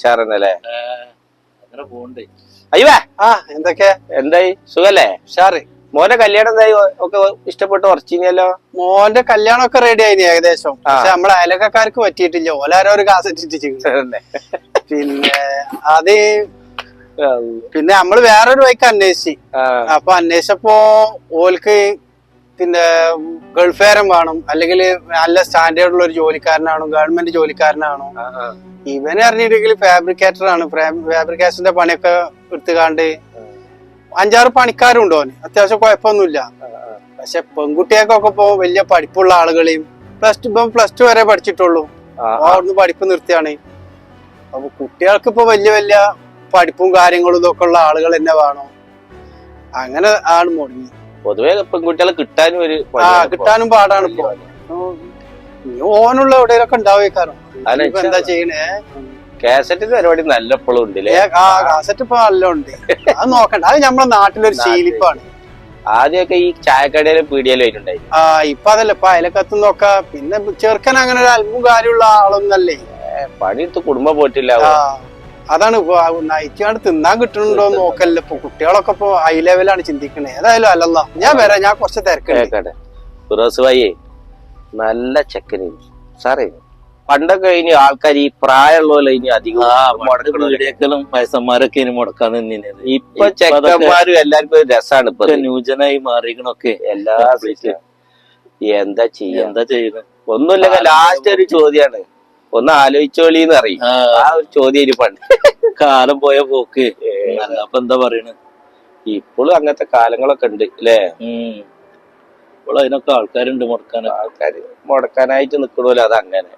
ഉഷാറന്നല്ലേ? അയ്യവേ ആ എന്തൊക്കെ? എന്തായി? സുഖല്ലേ? ഉഷാറ്. മോന്റെ കല്യാണം എന്തായി? ഒക്കെ ഇഷ്ടപ്പെട്ട് ഉറച്ചിനല്ലോ മോന്റെ കല്യാണം ഒക്കെ റെഡി ആയി ഏകദേശം പക്ഷെ നമ്മളെ അയലക്കാർക്ക് പറ്റിയിട്ടില്ല. ഓലാരോ ഒരു കാസറ്റ് ഇട്ടിട്ട് പിന്നെ അത് പിന്നെ നമ്മൾ വേറൊരു വൈക്ക് അന്വേഷിച്ചു. അപ്പൊ അന്വേഷിച്ചപ്പോ ഓൽക്ക് പിന്നെ ഗൾഫേരം വേണം. അല്ലെങ്കിൽ നല്ല സ്റ്റാൻഡേർഡ് ഉള്ള ഒരു ജോലിക്കാരനാണോ ഗവൺമെന്റ് ജോലിക്കാരനാണോ? ഇവനെ അറിഞ്ഞിട്ടെങ്കിൽ ഫാബ്രിക്കേറ്റർ ആണ്. ഫാബ്രിക്കേഷന്റെ പണിയൊക്കെ എടുത്തുകാണ്ട് അഞ്ചാറ് പണിക്കാരും ഉണ്ടോ അത്യാവശ്യം കുഴപ്പമൊന്നുമില്ല. പക്ഷെ പെൺകുട്ടികൾക്കൊക്കെ ഇപ്പൊ വലിയ പഠിപ്പുള്ള ആളുകളെയും പ്ലസ് ടു ഇപ്പം പ്ലസ് ടു വരെ പഠിച്ചിട്ടുള്ളൂ. അവിടുന്ന് പഠിപ്പ് നിർത്തിയാണ്. അപ്പൊ കുട്ടികൾക്ക് ഇപ്പൊ വലിയ വലിയ പഠിപ്പും കാര്യങ്ങളും ഇതൊക്കെ ഉള്ള ആളുകൾ തന്നെ വേണം. അങ്ങനെ ആണ് മുടങ്ങി. പൊതുവേ പെൺകുട്ടികളെ കിട്ടാനും ഒരു ആ കിട്ടാനും പാടാണ് ഇപ്പൊ. ഓനുള്ള എവിടെയൊക്കെ ഉണ്ടാവേക്കാരം എന്താ ചെയ്യണേ? കാസറ്റ് പരിപാടി നല്ല ഉണ്ട് കാസറ്റ് ഇപ്പൊ നല്ല ഉണ്ട് അത് നോക്കണ്ട. അത് നമ്മളെ നാട്ടിലൊരു ശീലിപ്പാണ്. ആദ്യമൊക്കെ ഈ ചായക്കടയിലും ആയിട്ടുണ്ടായി ആ ഇപ്പൊ അതല്ല ഇപ്പൊ അയലക്കത്ത് നോക്ക. പിന്നെ ചെറുക്കൻ അങ്ങനെ ഒരു അല്പം കാര്യമുള്ള ആളൊന്നല്ലേ? പണിയെടുത്ത് കുടുംബം പോയിട്ടില്ല. അതാണ് നയിച്ചാണ്ട് തിന്നാൻ കിട്ടുന്നുണ്ടോ നോക്കല്ലോ ഇപ്പൊ കുട്ടികളൊക്കെ ഇപ്പൊ ഹൈ ലെവലാണ് ചിന്തിക്കണേ. ഏതായാലും അല്ലല്ല. ഞാൻ വരാം. ഞാൻ കുറച്ച് ഫിറോസ് ഭായിയെ നല്ല ചെക്കനും സാറേ പണ്ടൊക്കെ ഇനി ആൾക്കാർ ഈ പ്രായമുള്ള ഇനി അധികം ആ മുടക്കണ വയസ്സന്മാരൊക്കെ ഇനി മുടക്കാൻ നിന്നിനത് ഇപ്പൊ ചെക്കന്മാരും എല്ലാവർക്കും രസമാണ് രസാണ് ഇപ്പൊ. ന്യൂജനായി മാറിയണൊക്കെ എല്ലാ. എന്താ ചെയ്യാ? എന്താ ചെയ്യുന്നത് ഒന്നുമില്ല ലാസ്റ്റ് ഒരു ചോദ്യാണ്. ഒന്ന് ആലോചിച്ചോളിന്ന് അറിയും ആ. ഒരു ചോദ്യം ഇനി പണ്ട്. കാലം പോയ പോക്ക്. അപ്പൊ എന്താ പറയണ? ഇപ്പോഴും അങ്ങനത്തെ കാലങ്ങളൊക്കെ ഉണ്ട് അല്ലേ ഇപ്പോൾ അതിനൊക്കെ ആൾക്കാരുണ്ട് മുടക്കാൻ ആൾക്കാര് മുടക്കാനായിട്ട് നിക്കണല്ലോ അത് അങ്ങനെ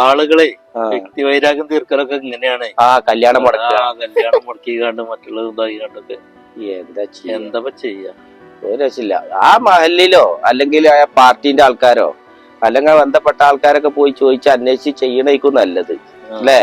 ആളുകളെ. വ്യക്തി വൈരാഗ്യം തീർക്കലൊക്കെ ഇങ്ങനെയാണ്. ആ കല്യാണം മുടക്കുക. കല്യാണം മുടക്കി കണ്ട് മറ്റുള്ളത് ഇതായി കണ്ടൊക്കെ എന്താ എന്താ ചെയ്യാ? ഒരു രക്ഷയില്ല. ആ മഹലിലോ അല്ലെങ്കിൽ ആ പാർട്ടിന്റെ ആൾക്കാരോ അല്ലെങ്കിൽ ബന്ധപ്പെട്ട ആൾക്കാരൊക്കെ പോയി ചോദിച്ച് അന്വേഷിച്ച് ചെയ്യണേക്കും നല്ലത്. അല്ലേ?